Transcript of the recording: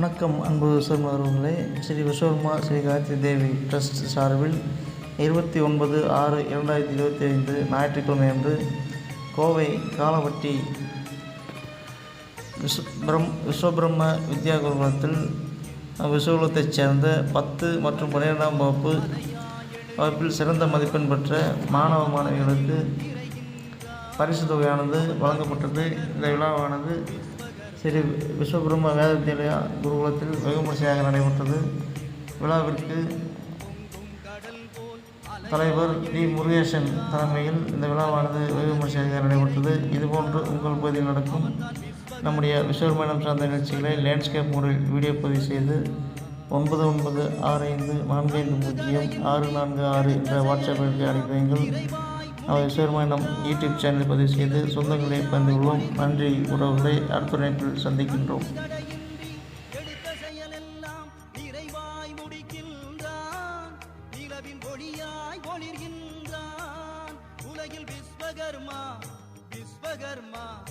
வணக்கம் அன்பு விஸ்வர்மர்களே ஸ்ரீ விஸ்வர்மா ஸ்ரீ காயத்ரி தேவி ட்ரஸ்ட் சார்பில் இருபத்தி ஒன்பது ஆறு இரண்டாயிரத்தி இருபத்தி ஐந்து ஞாயிற்றுக்கிழமை அன்று கோவை காலவட்டி விஸ்வ பிரம் விஸ்வபிரம்ம வித்யா குருகுலத்தில் விஸ்வகுலத்தைச் சேர்ந்த பத்து மற்றும் பன்னிரெண்டாம் வகுப்பு வகுப்பில் சிறந்த மதிப்பெண் பெற்ற மாணவ மாணவிகளுக்கு பரிசு தொகையானது வழங்கப்பட்டது. இந்த விழாவானது ஸ்ரீ விஸ்வபிரம்ம வேத வித்யாலயா குருகுலத்தில் வெகு நடைபெற்றது. விழாவிற்கு தலைவர் டி. முருகேசன் தலைமையில் இந்த விழாவானது வெகுமரிசையாக நடைபெற்றது. இதுபோன்று உங்கள் பகுதியில் நடக்கும் நம்முடைய விஸ்வபிரமணம் சார்ந்த நிகழ்ச்சிகளை லேண்ட்ஸ்கேப் முறையில் வீடியோ பதிவு செய்து ஒன்பது ஒன்பது ஆறு ஐந்து நான்கு ஐந்து பூஜ்ஜியம் ஆறு நான்கு ஆறு என்ற வாட்ஸ்அப்பிற்கு அனுப்பி வைங்கள் அவர் விஸ்வபிரமணம் யூடியூப் சேனல் பதிவு செய்து சொந்தங்களை பகிர்ந்து கொள்வோம். நன்றி. உறவுகளை அடுத்த இணைப்பில் சந்திக்கின்றோம். ஒளிர்கின்றான் உலகில் விஸ்வகர்மா விஸ்வகர்மா.